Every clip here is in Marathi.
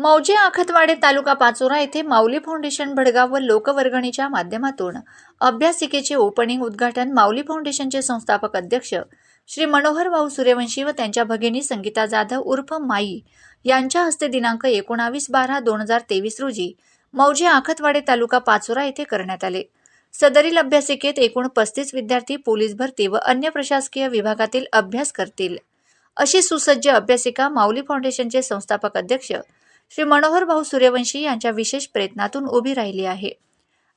मौजे आखतवाडे तालुका पाचोरा येथे माऊली फाउंडेशन भडगाव व लोकवर्गणीच्या माध्यमातून अभ्यासिकेचे ओपनिंग उद्घाटन माऊली फाउंडेशनचे संस्थापक अध्यक्ष श्री मनोहर भाऊ सूर्यवंशी व त्यांच्या भगिनी संगीता जाधव उर्फ माई यांच्या हस्ते दिनांक एकोणावीस बारा दोन हजार तेवीस रोजी मौजे आखतवाडे तालुका पाचोरा येथे करण्यात आले. सदरील अभ्यासिकेत एकूण पस्तीस विद्यार्थी पोलीस भरती व अन्य प्रशासकीय विभागातील अभ्यास करतील. अशी सुसज्ज अभ्यासिका माऊली फाउंडेशनचे संस्थापक अध्यक्ष श्री मनोहर भाऊ सूर्यवंशी यांच्या विशेष प्रयत्नातून उभी राहिली आहे.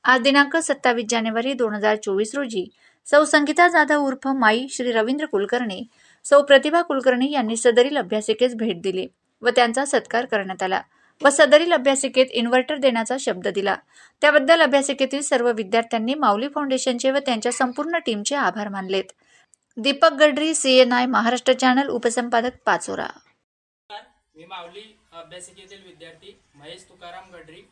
आज दिनांक सत्तावीस जानेवारी दोन हजार चोवीस रोजी सौ संगीता जाधव उर्फ माई श्री रवींद्र कुलकर्णी सौ प्रतिभा कुलकर्णी यांनी सदरील अभ्यासिकेस भेट दिली व त्यांचा सत्कार करण्यात आला व सदरील अभ्यासिकेत इन्व्हर्टर देण्याचा शब्द दिला. त्याबद्दल अभ्यासिकेतील सर्व विद्यार्थ्यांनी माऊली फाउंडेशनचे व त्यांच्या संपूर्ण टीमचे आभार मानलेत. दीपक गडरी सीएनआय महाराष्ट्र चॅनल उपसंपादक पाचोरा. मी माऊली अभ्यासिकेतील विद्यार्थी महेश तुकाराम गडरी.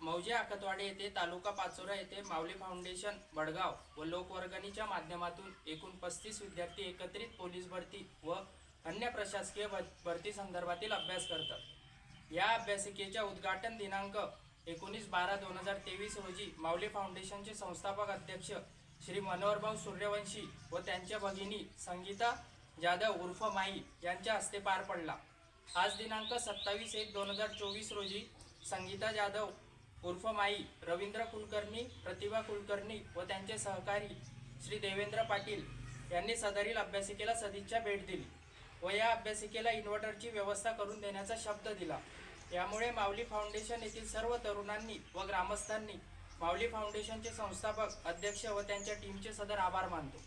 मौजे आकतवाडे येथे तालुका पाचोरा येथे माऊली फाउंडेशन वडगाव व लोकवर्गणीच्या माध्यमातून एकूण पस्तीस विद्यार्थी एकत्रित पोलीस भरती व अन्य प्रशासकीय भरती संदर्भातील अभ्यास करतात. या अभ्यासिकेच्या उद्घाटन दिनांक एकोणीस बारा दोन हजार तेवीस रोजी माऊली फाउंडेशनचे संस्थापक अध्यक्ष श्री मनोहरभाऊ सूर्यवंशी व त्यांच्या भगिनी संगीता जाधव उर्फ माई यांच्या हस्ते पार पडला. आज दिनांक सत्तावीस एक दोन हजार चोवीस रोजी संगीता जाधव उर्फ माई रवींद्र कुलकर्णी प्रतिभा कुलकर्णी व त्यांचे सहकारी श्री देवेंद्र पाटील यांनी सदरील अभ्यासिकेला सदिच्छा भेट दिली व या अभ्यासिकेला इन्व्हर्टरची व्यवस्था करून देण्याचा शब्द दिला. यामुळे माऊली फाउंडेशन येथील सर्व तरुणांनी व ग्रामस्थांनी माऊली फाउंडेशनचे संस्थापक अध्यक्ष व त्यांच्या टीमचे सदर आभार मानतो.